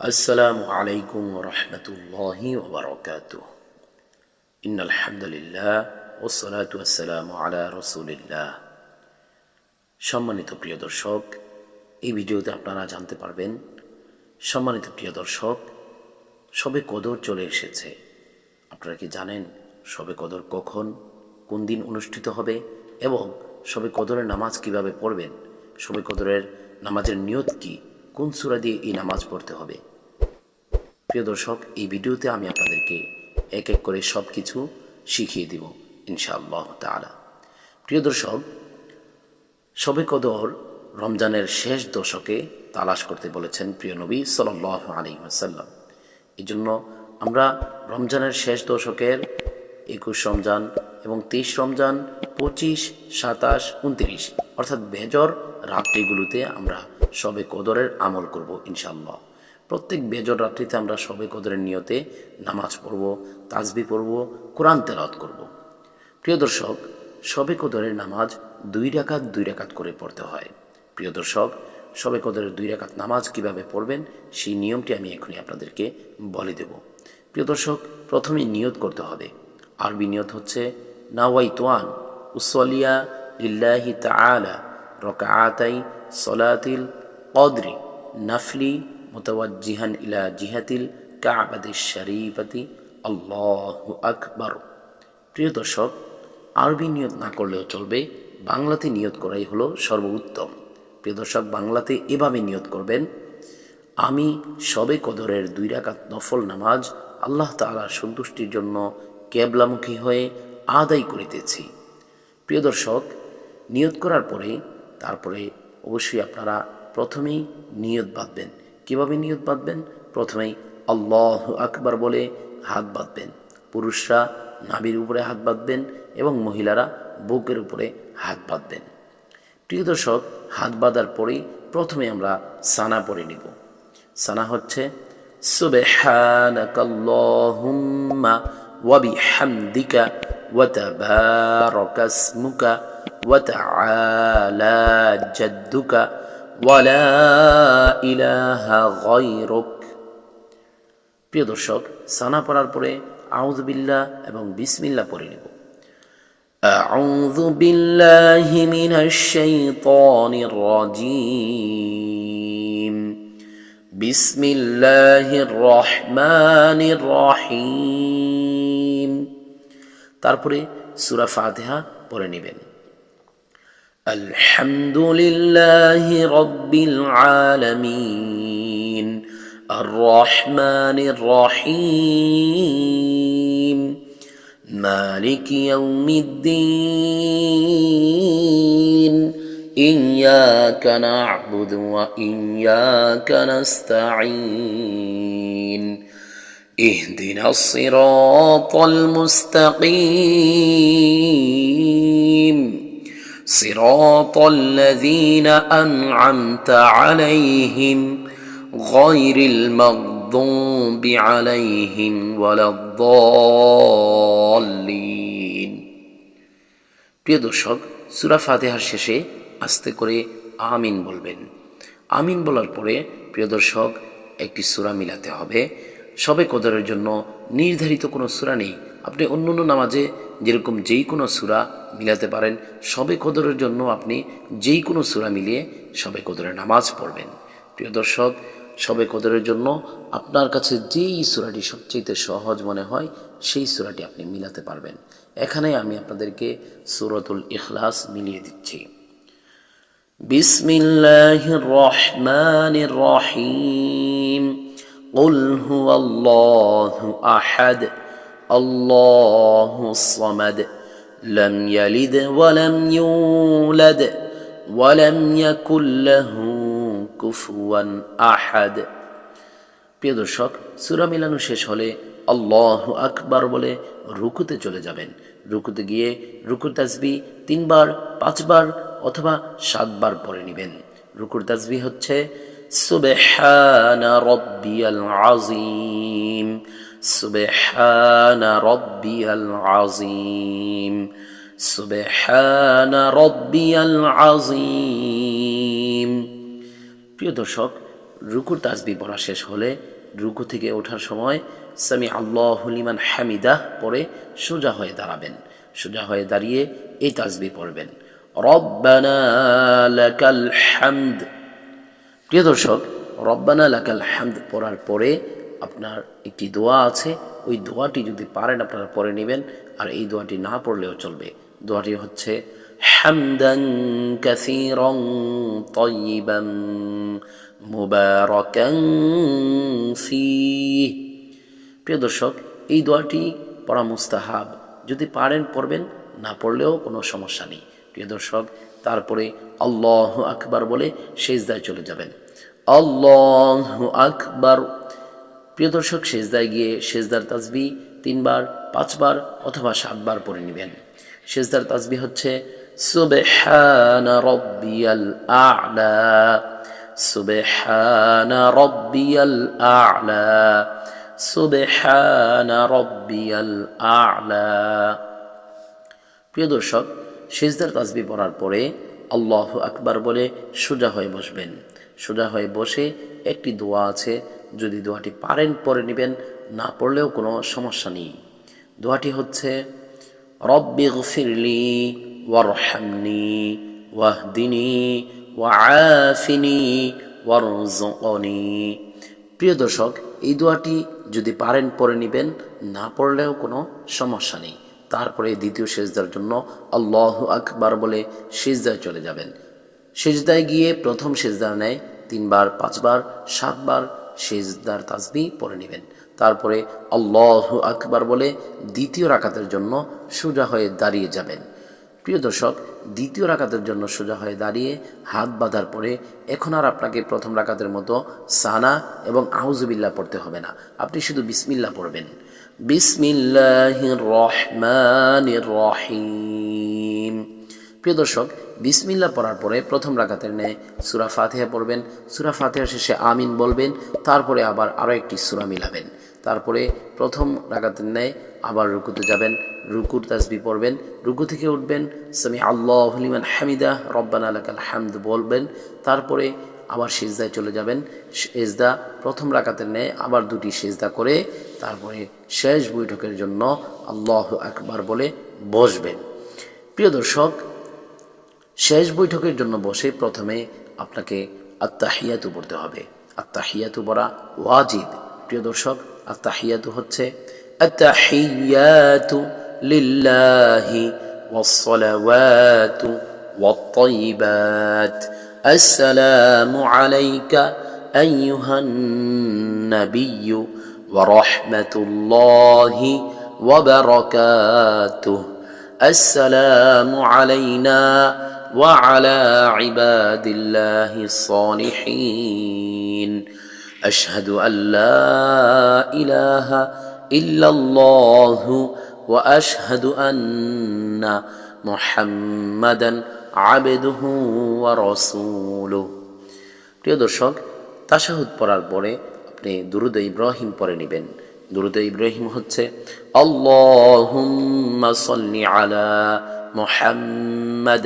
আসসালামু আলাইকুম রহমতুল্লাহি ওবরকাত ইন্নআলহামদুলিল্লাহ ওসলাত আসসালামু আলা রসুলিল্লাহ। সম্মানিত প্রিয় দর্শক, এই ভিডিওতে আপনারা জানতে পারবেন, সম্মানিত প্রিয় দর্শক সবে কদর চলে এসেছে। আপনারা কি জানেন সবে কদর কখন, কোন দিন অনুষ্ঠিত হবে এবং সবে কদরের নামাজ কীভাবে পড়বেন সবে কদরের নামাজের নিয়ত কী? কোন সূরা দিয়ে এই নামাজ পড়তে হবে? প্রিয় দর্শক, এই ভিডিওতে আমি আপনাদেরকে এক এক করে সব কিছু শিখিয়ে দিব, ইনশাআল্লাহ তাআলা। প্রিয় দর্শক সবে কদর রমজানের শেষ দশকে তালাশ করতে বলেছেন প্রিয় নবী সাল্লাহ আলী ওয়াসাল্লাম। এই জন্য আমরা রমজানের শেষ দশকের একুশ রমজান এবং তেইশ রমজান, পঁচিশ, সাতাশ, উনত্রিশ, অর্থাৎ বেজর রাত্রিগুলোতে আমরা সবে কদরের আমল করব ইনশাল্লাহ প্রত্যেক বেজর রাত্রিতে আমরা সবে কদরের নিয়তে নামাজ পড়ব, তাজবি পড়ব, কোরআন তেলাওয়াত করব। প্রিয় দর্শক, সবে কদরের নামাজ দুই রাকাত দুই রাকাত করে পড়তে হয়। প্রিয় দর্শক, সবে কদরের দুই রাকাত নামাজ কীভাবে পড়বেন, সেই নিয়মটি আমি এখনই আপনাদেরকে বলে দেব। প্রিয় দর্শক, প্রথমে নিয়ত করতে হবে। আরবি নিয়ত হচ্ছে নাওয়াই তোয়ান উসলিয়া লিল্লাহি তাআলা রকাআতাই সলাতিল কদরি নাফলি মুতাওয়াজ্জিহান ইলা জিহাতিল কাবাদি শরীফাতি। আল্লাহু আকবার। প্রিয় দর্শক, আরবি নিয়ত না করলেও চলবে, বাংলাতে নিয়ত করাই হলো সর্বোত্তম। প্রিয় দর্শক, বাংলাতে এভাবে নিয়ত করবেন, আমি সবে কদরের দুই রাকাত নফল নামাজ আল্লাহ তাআলার সন্তুষ্টির জন্য কেবলামুখী হয়ে আদায় করিতেছি। প্রিয় দর্শক, নিয়ত করার পরে তারপরে অবশ্যই আপনারা প্রথমেই নিয়ত বাঁধবেন। কীভাবে নিয়ত বাঁধবেন? প্রথমেই আল্লাহ আকবার বলে হাত বাঁধবেন। পুরুষরা নাবির উপরে হাত বাঁধবেন এবং মহিলারা বুকের উপরে হাত বাঁধবেন। প্রিয় দর্শক, হাত বাঁধার পরেই প্রথমে আমরা সানা পরে নিব। সানা হচ্ছে, সুবহানাকাল্লাহুম্মা ওয়া বিহামদিকা ওয়া তাবারাকা ইসমুকা ওয়া তাআলা জাদ্দুকা ওয়া লা ইলাহা গায়রুক প্রিয় দর্শক সানা পড়ার পরে আউযুবিল্লাহ এবং বিসমিল্লাহ পড়ে নেব أعوذ بالله من الشيطان الرجيم بسم الله الرحمن الرحيم তারপরে সূরা ফাতিহা পড়ে নেবেন الحمد لله رب العالمين الرحمن الرحيم مالك يوم الدين إياك نعبد وإياك نستعين اهدنا الصراط المستقيم صراط الذين أنعمت عليهم غير المغضوب عليهم ولا الضالين প্রিয় দর্শক সুরা ফাতেহার শেষে আস্তে করে আমিন বলবেন আমিন বলার পরে প্রিয় দর্শক একটি সুরা মিলাতে হবে সবে কদরের জন্য নির্ধারিত কোনো সুরা নেই আপনি অন্য অন্য নামাজে যেরকম যেই কোনো সুরা মিলাতে পারেন সবে কদরের জন্য আপনি যেই কোনো সুরা মিলিয়ে সবে কদরের নামাজ পড়বেন প্রিয় দর্শক সবে কদরের জন্য আপনার কাছে যেই সুরাটি সবচেয়ে সহজ মনে হয় সেই সুরাটি আপনি মিলাতে পারবেন এখানে আমি আপনাদেরকে সুরতুল ইখলাস মিলিয়ে দিচ্ছি বিসমিল্লাহির রহমানির রহিম قل هو الله أحد الله الصمد لم يلد ولم يولد ولم يكن له কুফুয়ান আহাদ প্রিয় দর্শক সুরা মিলানো শেষ হলে আল্লাহ আকবার বলে রুকুতে চলে যাবেন রুকুতে গিয়ে রুকুর তাজবি তিনবার পাঁচবার অথবা সাতবার পরে নেবেন রুকুর তাজবি হচ্ছে সুবহানা রব্বিয়াল আযীম সুবহানা রব্বিয়াল আযীম, সুবহানা রব্বিয়াল আযীম। প্রিয় দর্শক, রুকুর তাসবি পড়া শেষ হলে রুকু থেকে ওঠার সময় সামি আল্লাহ লিমান হামিদাহ পরে সোজা হয়ে দাঁড়াবেন। সোজা হয়ে দাঁড়িয়ে এই তাসবি পড়বেন। রব্বানা লাকাল হামদ। প্রিয় দর্শক, রব্বানা লাকাল হামদ পড়ার পরে আপনার একটি দোয়া আছে, ওই দোয়াটি যদি পারেন আপনারা পরে নেবেন, আর এই দোয়াটি না পড়লেও চলবে। দোয়াটি হচ্ছে, হামদান কাসিরং তৈবাম মুবারকাং ফি প্রিয় দর্শক, এই দোয়াটি পড়া মুস্তাহাব। যদি পারেন পড়বেন, না পড়লেও কোনো সমস্যা নেই। প্রিয় দর্শক, তারপরে আল্লাহ আকবার বলে শেষদায় চলে যাবেন। আল্লাহ আকবার। প্রিয় দর্শক, সেজদায় গিয়ে সেজদার তাজবি তিনবার, পাঁচবার অথবা সাতবার পড়ে নেবেন। সেজদার তাজবি হচ্ছে প্রিয় দর্শক, সেজদার তাজবি পড়ার পরে আল্লাহ আকবার বলে সোজা হয়ে বসবেন। সোজা হয়ে বসে একটি দোয়া আছে যদি দোয়াটি পারেন পরে নেবেন, না পড়লেও কোনো সমস্যা নেই। দোয়াটি হচ্ছে, রব্বি গফিরলি ওয়ারহামনি ওয়াহদিনী ওয়াআফিনি ওয়ারজুকনি প্রিয় দর্শক, এই দোয়াটি যদি পারেন পরে নেবেন, না পড়লেও কোনো সমস্যা নেই। তারপরে দ্বিতীয় সেজদার জন্য আল্লাহ আকবার বলে সেজদায় চলে যাবেন। সেজদায় গিয়ে প্রথম সেজদার নেয় তিনবার, পাঁচবার, সাতবার সেজদার তাসবি পরে নেবেন। তারপরে আল্লাহ আকবার বলে দ্বিতীয় রাকাতের জন্য সোজা হয়ে দাঁড়িয়ে যাবেন। প্রিয় দর্শক, দ্বিতীয় রাকাতের জন্য সোজা হয়ে দাঁড়িয়ে হাত বাঁধার পরে এখন আর আপনাকে প্রথম রাকাতের মতো সানা এবং আউজুবিল্লা পড়তে হবে না। আপনি শুধু বিসমিল্লা পড়বেন। বিসমিল্লাহির রহমান রহিম। প্রিয় দর্শক বিসমিল্লা পড়ার পরে প্রথম রাকাতের ন্যায় সুরা ফাতেহা পড়বেন। সুরা ফাতেহা শেষে আমিন বলবেন। তারপরে আবার আরও একটি সুরা মিলাবেন। তারপরে প্রথম রাকাতের ন্যায় আবার রুকুতে যাবেন। রুকুর তাসবি পড়বেন। রুকু থেকে উঠবেন। সামি আল্লাহ হলিমান হামিদা, রব্বানা লাকাল হামদ বলবেন। তারপরে আবার সেজদায় চলে যাবেন। সেজদা, প্রথম রাকাতের ন্যায় আবার দুটি সেজদা করে তারপরে শেষ বৈঠকের জন্য আল্লাহ আকবার বলে বসবেন। প্রিয় দর্শক শেষ বৈঠকের জন্য বসে প্রথমে আপনাকে আত্মাহিয়াতু পড়তে হবে আত্মাহিয়াতু পড়া ওয়াজিব প্রিয় দর্শক আত্মাহিয়াতু হচ্ছে আত্তাহিয়াতু লিল্লাহি والصلوات والطيبات السلام عليك أيها النبي ورحمة الله وبركاته السلام علينا وعلى عباد الله الصالحين أشهد أن لا إله إلا الله وأشهد أن محمدا عبده ورسوله প্রিয় দর্শক তাশাহুদ পড়ার পরে আপনি দুরুদ ইব্রাহিম পরে নেবেন দুরুদ ইব্রাহিম হচ্ছে আল্লাহুম্মা সাল্লি আলা মুহাম্মাদ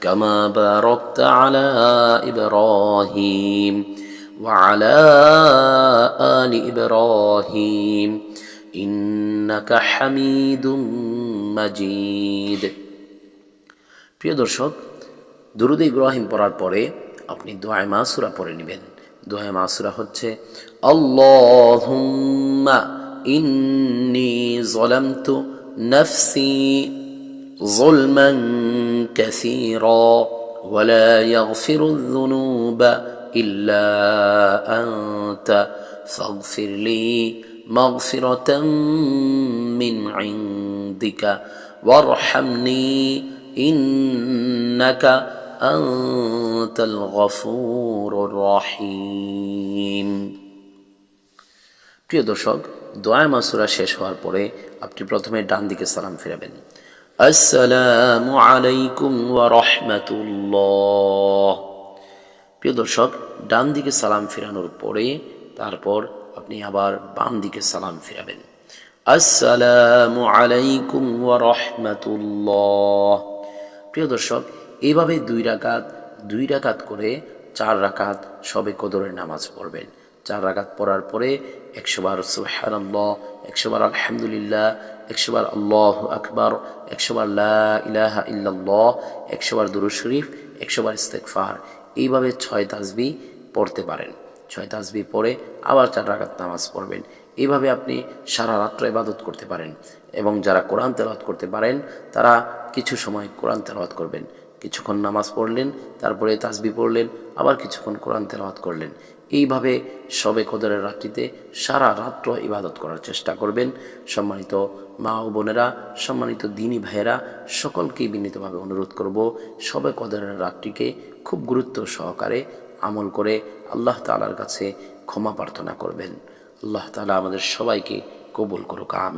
كما باركت على إبراهيم وعلى آل إبراهيم إنك حميد مجيد প্রিয় দর্শক দুরুদ ইব্রাহিম পড়ার পরে আপনি দোয়ায় মাসুরা পড়ে নেবেন দোয়ায় মাসুরা হচ্ছে আল্লাহুম্মা ইন্নি ظلمت نفسي ظلما كثيرا ولا يغفر الذنوب إلا أنت فاغفر لي مغفرة من عندك وارحمني إنك أنت الغفور الرحيم প্রিয় দর্শক দোয়া মাসুরা শেষ হওয়ার পরে আপনি প্রথমে ডান দিকে সালাম ফিরাবেন আসসালামু আলাইকুম ওয়া রাহমাতুল্লাহ। প্রিয় দর্শক ডান দিকে সালাম ফিরানোর পরে তারপর আপনি আবার বাম দিকে সালাম ফিরাবেন। আসসালামু আলাইকুম ওয়া রাহমাতুল্লাহ। প্রিয় দর্শক এইভাবে দুই রাকাত দুই রাকাত করে চার রাকাত সবে কদরের নামাজ পড়বেন। চার রাকাত পড়ার পরে একশো বার সুবহানাল্লাহ, একশো বার আলহামদুলিল্লাহ একশো বার আল্লাহ আকবার একশো বার লা ইলাহা ইল্লাল্লাহ একশো বার দুরুদ শরীফ একশো বার ইস্তেগফার। এইভাবে ছয় তাসবি পড়তে পারেন। ছয় তাসবি পড়ে আবার চার রাকাত নামাজ পড়বেন। এইভাবে আপনি সারা রাত্র ইবাদত করতে পারেন এবং যারা কোরআন তেলাওয়াত করতে পারেন, তারা কিছু সময় কোরআন তেলাওয়াত করবেন। কিছুক্ষণ নামাজ পড়লেন, তারপরে তাসবি পড়লেন, আবার কিছুক্ষণ কোরআন তেলাওয়াত করলেন। এইভাবে সবে কদরের রাত্রিতে সারা রাত্র ইবাদত করার চেষ্টা করবেন। সম্মানিত মা ও বোনেরা, সম্মানিত দিনী ভাইয়েরা, সকলকেই বিনীতভাবে অনুরোধ করব সবে কদরের রাত্রিকে খুব গুরুত্ব সহকারে আমল করে আল্লাহ তালার কাছে ক্ষমা প্রার্থনা করবেন। আল্লাহ তালা আমাদের সবাইকে কবুল করুক আমি